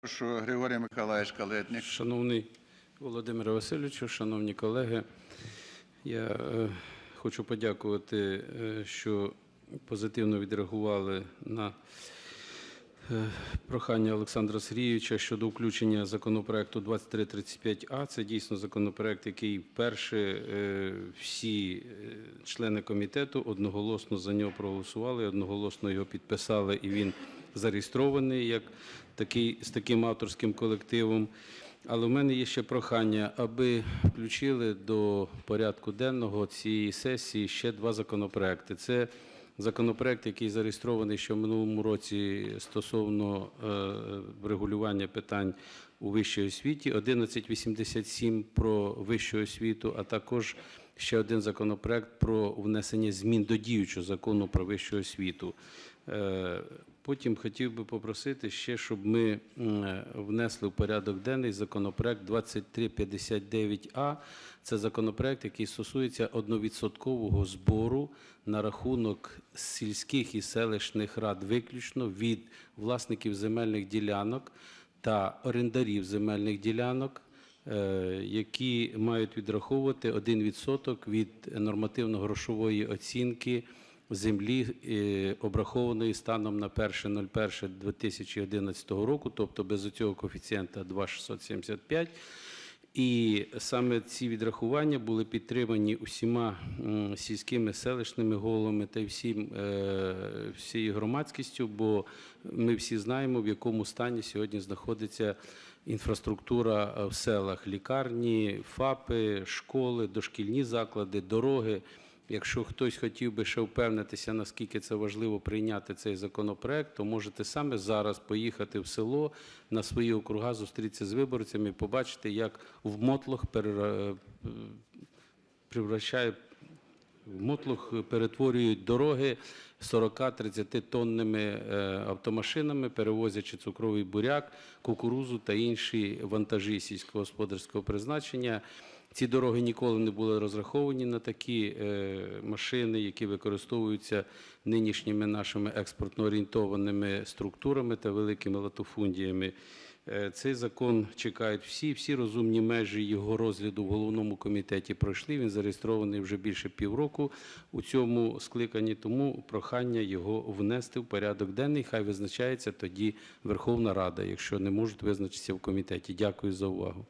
Прошу Григорій Миколаївич Калетник. Шановний Володимире Васильовичу, шановні колеги, я е, хочу подякувати, е, що позитивно відреагували на прохання Олександра Сергійовича щодо включення законопроекту 2335А. Це дійсно законопроект, який вперше е, всі е, члени комітету одноголосно за нього проголосували, одноголосно його підписали, і він зареєстрований як такий з таким авторським колективом. Але в мене є ще прохання, аби включили до порядку денного цієї сесії ще два законопроекти. Це законопроект, який зареєстрований ще в минулому році стосовно регулювання врегулювання питань у вищій освіті, 1187 про вищу освіту, а також ще один законопроект про внесення змін до діючого закону про вищу освіту. Е, Потім хотів би попросити ще, щоб ми внесли в порядок денний законопроект 2359А. Це законопроект, який стосується одновідсоткового збору на рахунок сільських і селищних рад виключно від власників земельних ділянок та орендарів земельних ділянок е, які мають відраховувати 1% від нормативно-грошової оцінки землі, е, обрахованої станом на 1.01.2011 року, тобто без цього коефіцієнта 2,675. І саме ці відрахування були підтримані усіма сільськими селищними головами та всім, е, всією громадськістю, бо ми всі знаємо, в якому стані сьогодні знаходиться інфраструктура е, в селах, лікарні, ФАПи, школи, дошкільні заклади, дороги. Якщо хтось хотів би ще впевнитися, наскільки це важливо прийняти цей законопроект, то можете саме зараз поїхати в село на свої округа, зустрітися з виборцями, і побачити, як в мотлох е, превращає в мотлох перетворюють дороги 40-30 тонними е, автомашинами, перевозячи цукровий буряк, кукурузу та інші вантажі сільськогосподарського призначення. Ці дороги ніколи не були розраховані на такі е, машини, які використовуються нинішніми нашими експортно орієнтованими структурами та великими латофундіями. Е, Цей закон чекають всі, всі розумні межі його розгляду в головному комітеті пройшли. Він зареєстрований вже більше півроку у цьому скликанні, тому прохання його внести в порядок денний. Хай визначається тоді Верховна Рада, якщо не можуть визначитися в комітеті. Дякую за увагу.